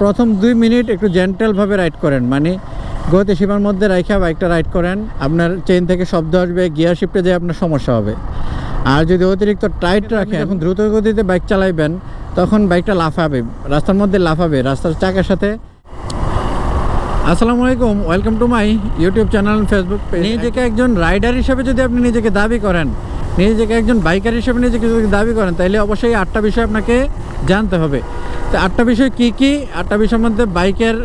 প্রথম দুই মিনিট একটু জেন্টালভাবে রাইড করেন মানে গতি সীমার মধ্যে রাইখা বাইকটা রাইড করেন আপনার চেন থেকে শব্দ আসবে গিয়ার শিফটে যে আপনার সমস্যা হবে। আর যদি অতিরিক্ত টাইট রাখেন যখন দ্রুত গতিতে বাইক চালাইবেন তখন বাইকটা লাফাবে রাস্তার মধ্যে লাফাবে রাস্তার চাকার সাথে। আসসালামু আলাইকুম welcome to my YouTube channel Facebook page নিজেকে একজন রাইডার হিসেবে যদি আপনি নিজেকে দাবি করেন নিজেকে একজন বাইকার হিসেবে নিজেকে যদি দাবি করেন তাহলে অবশ্যই আটটা বিষয় আপনাকে জানতে হবে। তো আটটা বিষয় কি কি? আটটা বিষয়ের মধ্যে বাইকের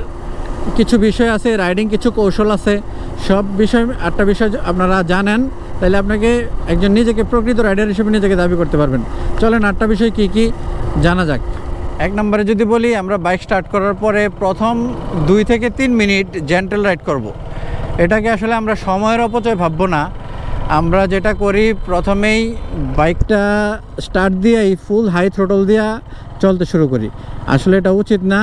কিছু বিষয় আছে, রাইডিং কিছু কৌশল আছে। সব বিষয়, আটটা বিষয় আপনারা জানেন তাহলে আপনাকে একজন নিজেকে প্রকৃত রাইডার হিসেবে নিজেকে দাবি করতে পারবেন। চলেন আটটা বিষয় কি কি জানা যাক। এক নম্বরে যদি বলি, আমরা বাইক স্টার্ট করার পরে প্রথম দুই থেকে তিন মিনিট জেন্টাল রাইড করব। এটাকে আসলে আমরা সময়ের অপচয় ভাববো না। আমরা যেটা করি, প্রথমেই বাইকটা স্টার্ট দিয়েই ফুল হাই থ্রোটল দিয়া চলতে শুরু করি। আসলে এটা উচিত না।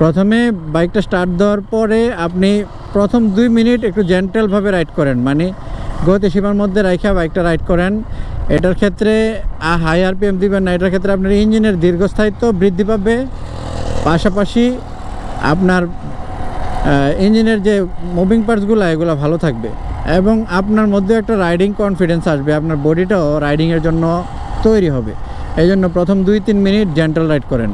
প্রথমে বাইকটা স্টার্ট দেওয়ার পরে আপনি প্রথম দুই মিনিট একটু জেন্টালভাবে রাইড করেন। মানে গতি সীমার মধ্যে রাইখা বাইকটা রাইড করেন। এটার ক্ষেত্রে হাই আরপিএম দিবেন না। এটার ক্ষেত্রে আপনার ইঞ্জিনের দীর্ঘস্থায়িত্ব বৃদ্ধি পাবে। পাশাপাশি আপনার ইঞ্জিনের যে মুভিং পার্টসগুলো এগুলো ভালো থাকবে। এবং আপনার মধ্যে একটা রাইডিং কনফিডেন্স আসবে। আপনার বডিটাও রাইডিংয়ের জন্য তৈরি হবে। এই জন্য প্রথম দুই তিন মিনিট জেন্টাল রাইড করেন।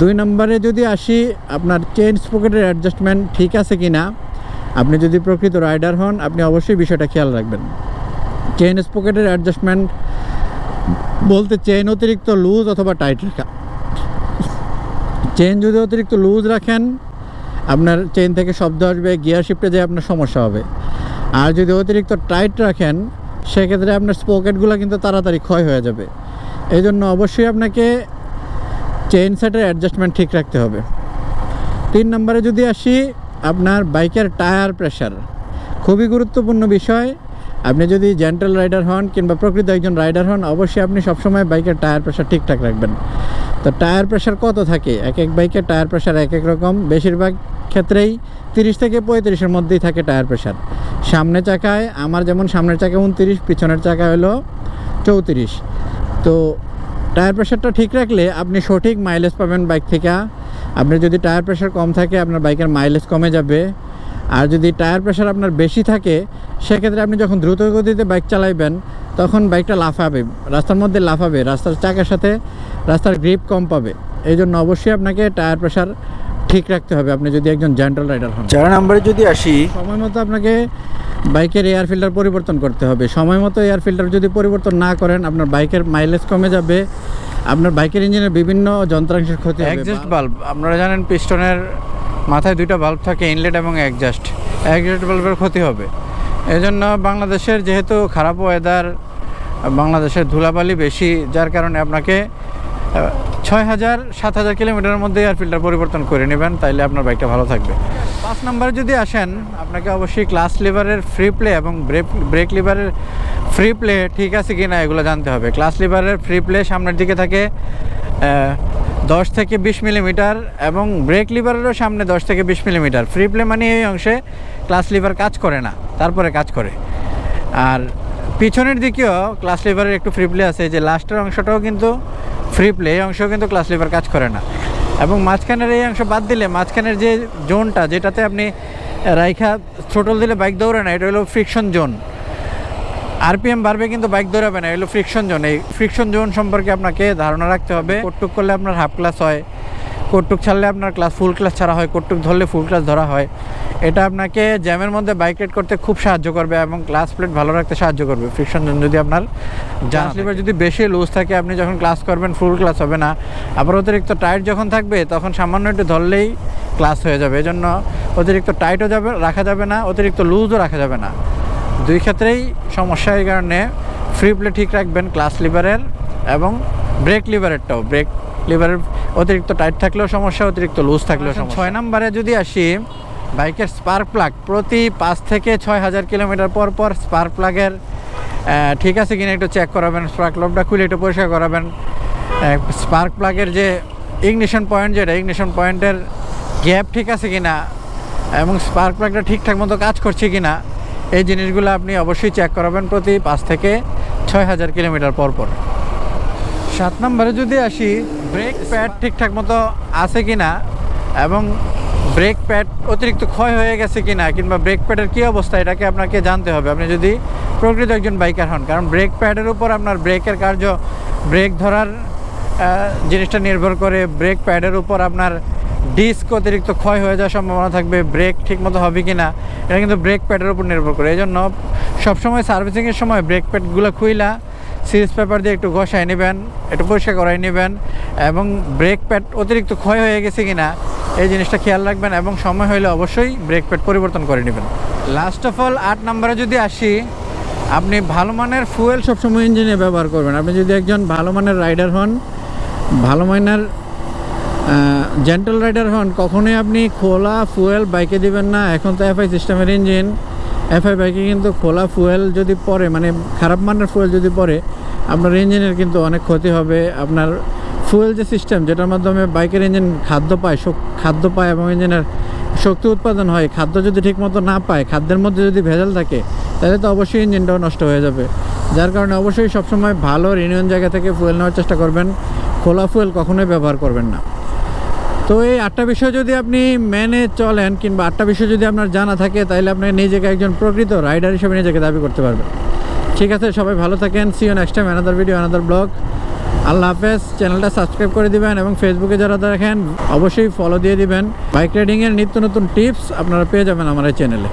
দুই নম্বরে যদি আসি, আপনার চেন স্পকেটের অ্যাডজাস্টমেন্ট ঠিক আছে কি না আপনি যদি প্রকৃত রাইডার হন, আপনি অবশ্যই বিষয়টা খেয়াল রাখবেন। চেইন স্পকেটের অ্যাডজাস্টমেন্ট বলতে চেইন অতিরিক্ত লুজ অথবা টাইট রাখা। চেইন যদি অতিরিক্ত লুজ রাখেন, আপনার চেইন থেকে শব্দ আসবে গিয়ার শিফটে যে আপনার সমস্যা হবে। আর যদি অতিরিক্ত টাইট রাখেন, সেক্ষেত্রে আপনার স্পকেটগুলো কিন্তু তাড়াতাড়ি ক্ষয় হয়ে যাবে। এই জন্য অবশ্যই আপনাকে চেইন সেটের অ্যাডজাস্টমেন্ট ঠিক রাখতে হবে। তিন নম্বরে যদি আসি, আপনার বাইকের টায়ার প্রেশার খুবই গুরুত্বপূর্ণ বিষয়। আপনি যদি জেন্টাল রাইডার হন কিংবা প্রকৃত একজন রাইডার হন, অবশ্যই আপনি সবসময় বাইকের টায়ার প্রেশার ঠিকঠাক রাখবেন। তো টায়ার প্রেশার কত থাকে? এক এক বাইকের টায়ার প্রেশার এক এক রকম। বেশিরভাগ ক্ষেত্রেই তিরিশ থেকে পঁয়ত্রিশের মধ্যেই থাকে টায়ার প্রেশার সামনে চাকায়, আমার যেমন সামনের চাকা উনতিরিশ, পিছনের চাকা হলো চৌত্রিশ। তো টায়ার প্রেশারটা ঠিক রাখলে আপনি সঠিক মাইলেজ পাবেন বাইক থেকে। আপনি যদি টায়ার প্রেশার কম থাকে আপনার বাইকের মাইলেজ কমে যাবে। আর যদি টায়ার প্রেশার আপনার বেশি থাকে সেক্ষেত্রে আপনি যখন দ্রুত গতিতে বাইক চালাইবেন তখন বাইকটা লাফাবে রাস্তার মধ্যে লাফাবে রাস্তার চাকার সাথে রাস্তার গ্রিপ কম পাবে। এই জন্য অবশ্যই আপনাকে টায়ার প্রেশার ঠিক রাখতে হবে। আপনি যদি একজন জেন্টাল রাইডার হন। চার নম্বরে যদি আসি সময় মতো আপনাকে বাইকের এয়ার ফিল্টার পরিবর্তন করতে হবে। সময় মতো এয়ার ফিল্টার যদি পরিবর্তন না করেন, আপনার বাইকের মাইলেজ কমে যাবে, আপনার বাইকের ইঞ্জিনের বিভিন্ন যন্ত্রাংশের ক্ষতি অ্যাডজাস্ট বাল্ব আপনারা জানেন পিস্টনের মাথায় দুইটা বাল্ব থাকে ইনলেট এবং অ্যাডজাস্ট অ্যাডজাস্ট বাল্বের ক্ষতি হবে। এই জন্য বাংলাদেশের যেহেতু খারাপ ওয়েদার বাংলাদেশের ধুলাবালি বেশি, যার কারণে আপনাকে ছয় হাজার, সাত হাজার কিলোমিটারের মধ্যে এয়ার ফিল্টার পরিবর্তন করে নেবেন, তাইলে আপনার বাইকটা ভালো থাকবে। পাঁচ নাম্বারে যদি আসেন, আপনাকে অবশ্যই ক্লাস লিভারের ফ্রি প্লে এবং ব্রেক ব্রেক লিভারের ফ্রি প্লে ঠিক আছে কি না এগুলো জানতে হবে। ক্লাস লিভারের ফ্রি প্লে সামনের দিকে থাকে দশ থেকে বিশ মিলিমিটার এবং ব্রেক লিভারেরও সামনে দশ থেকে বিশ মিলিমিটার ফ্রি প্লে মানে এই অংশে ক্লাস লিভার কাজ করে না, তারপরে কাজ করে। আর পিছনের দিকেও ক্লাস লিভারের একটু ফ্রি প্লে আছে যে লাস্টের অংশটাও কিন্তু ফ্রি প্লে এই অংশ কিন্তু ক্লাস লিভার কাজ করে না। এবং মাঝখানের এই অংশ বাদ দিলে, মাঝখানের যে জোনটা, যেটাতে আপনি রাইখা ছোটল দিলে বাইক দৌড়ে না, এটা হলো ফ্রিকশন জোন আরপিএম বাড়বে কিন্তু বাইক দৌড়াবে না এগুলো ফ্রিকশন জোন এই ফ্রিকশন জোন সম্পর্কে আপনাকে ধারণা রাখতে হবে। কোটটুক করলে আপনার হাফ ক্লাস হয়। কোটটুক ছাড়লে আপনার ক্লাস ফুল ক্লাস ছাড়া হয় কোটটুক ধরলে ফুল ক্লাস ধরা হয়। এটা আপনাকে জ্যামের মধ্যে বাইক রাইড করতে খুব সাহায্য করবে এবং ক্লাস প্লেট ভালো রাখতে সাহায্য করবে। ফ্রিকশন যদি আপনার জাস্ট লিভার যদি বেশি লুজ থাকে আপনি যখন ক্লাস করবেন ফুল ক্লাস হবে না। আবার অতিরিক্ত টাইট যখন থাকবে তখন সামান্য একটু ধরলেই ক্লাস হয়ে যাবে। এই জন্য অতিরিক্ত টাইটও যাবে রাখা যাবে না অতিরিক্ত লুজও রাখা যাবে না। দুই ক্ষেত্রেই সমস্যা এই কারণে ফ্রি প্লে ঠিক রাখবেন ক্লাস লিভারের এবং ব্রেক লিভারেরটাও ব্রেক লিভারের অতিরিক্ত টাইট থাকলেও সমস্যা অতিরিক্ত লুজ থাকলেও সমস্যা। ছয় নম্বরে যদি আসি বাইকের স্পার্ক প্লাগ প্রতি পাঁচ থেকে ছয় হাজার কিলোমিটার পর পর স্পার্ক প্লাগের ঠিক আছে কিনা একটু চেক করাবেন স্পার্ক লবটা খুলে একটু পরিষ্কার করাবেন। স্পার্ক প্লাগের যে ইগনিশন পয়েন্ট যেটা ইগনিশন পয়েন্টের গ্যাপ ঠিক আছে কিনা এবং স্পার্ক প্লাগটা ঠিকঠাক মতো কাজ করছে কিনা এই জিনিসগুলো আপনি অবশ্যই চেক করাবেন প্রতি পাঁচ থেকে ছয় হাজার কিলোমিটার পর পর। সাত নম্বরে যদি আসি ব্রেক প্যাড ঠিকঠাক মতো আছে কি না এবং ব্রেক প্যাড অতিরিক্ত ক্ষয় হয়ে গেছে কি না কিংবা ব্রেক প্যাডের কী অবস্থা, এটাকে আপনাকে জানতে হবে। আপনি যদি প্রকৃত একজন বাইকার হন, কারণ ব্রেক প্যাডের উপর আপনার ব্রেকের কার্য ব্রেক ধরার জিনিসটা নির্ভর করে। ব্রেক প্যাডের উপর আপনার ডিস্ক অতিরিক্ত ক্ষয় হয়ে যাওয়ার সম্ভাবনা থাকবে ব্রেক ঠিকমতো হবে কি না এটা কিন্তু ব্রেক প্যাডের উপর নির্ভর করে। এই জন্য সবসময় সার্ভিসিংয়ের সময় ব্রেক প্যাডগুলো খুইলা সিরিজ পেপার দিয়ে একটু ঘষায় নেবেন, একটু পরিষ্কার করাই নেবেন, এবং ব্রেক প্যাড অতিরিক্ত ক্ষয় হয়ে গেছে কি না এই জিনিসটা খেয়াল রাখবেন এবং সময় হলে অবশ্যই ব্রেক প্যাড পরিবর্তন করে নেবেন। লাস্ট অফ অল আট নম্বরে যদি আসি, আপনি ভালো মানের ফুয়েল সবসময় ইঞ্জিনে ব্যবহার করবেন। আপনি যদি একজন ভালো মানের রাইডার হন, ভালো মানের জেন্টাল রাইডার হন, কখনোই আপনি খোলা ফুয়েল বাইকে দিবেন না। এখন তো এফআই সিস্টেমের ইঞ্জিন এফআই বাইকে কিন্তু খোলা ফুয়েল যদি পড়ে মানে খারাপ মানের ফুয়েল যদি পড়ে, আপনার ইঞ্জিনের কিন্তু অনেক ক্ষতি হবে। আপনার ফুয়েল যে সিস্টেম যেটার মাধ্যমে বাইকের ইঞ্জিন খাদ্য পায় খাদ্য পায় এবং ইঞ্জিনের শক্তি উৎপাদন হয়, খাদ্য যদি ঠিকমতো না পায়, খাদ্যের মধ্যে যদি ভেজাল থাকে, তাহলে তো অবশ্যই ইঞ্জিনটাও নষ্ট হয়ে যাবে। যার কারণে অবশ্যই সবসময় ভালো রিনিয়ন জায়গা থেকে ফুয়েল নেওয়ার চেষ্টা করবেন। খোলা ফুয়েল কখনোই ব্যবহার করবেন না। তো এই আটটা বিষয় যদি আপনি মেনে চলেন কিংবা আটটা বিষয় যদি আপনার জানা থাকে, তাহলে আপনি নিজেকে একজন প্রকৃত রাইডার হিসেবে নিজেকে দাবি করতে পারবেন। ঠিক আছে, সবাই ভালো থাকেন। See you next time another video another blog আল্লাহ হাফেজ। চ্যানেলটা সাবস্ক্রাইব করে দিবেন এবং ফেসবুকে যারা দেখেন, অবশ্যই ফলো দিয়ে দিবেন। বাইক রাইডিংয়ের নিত্য নতুন টিপস আপনারা পেয়ে যাবেন আমার এই চ্যানেলে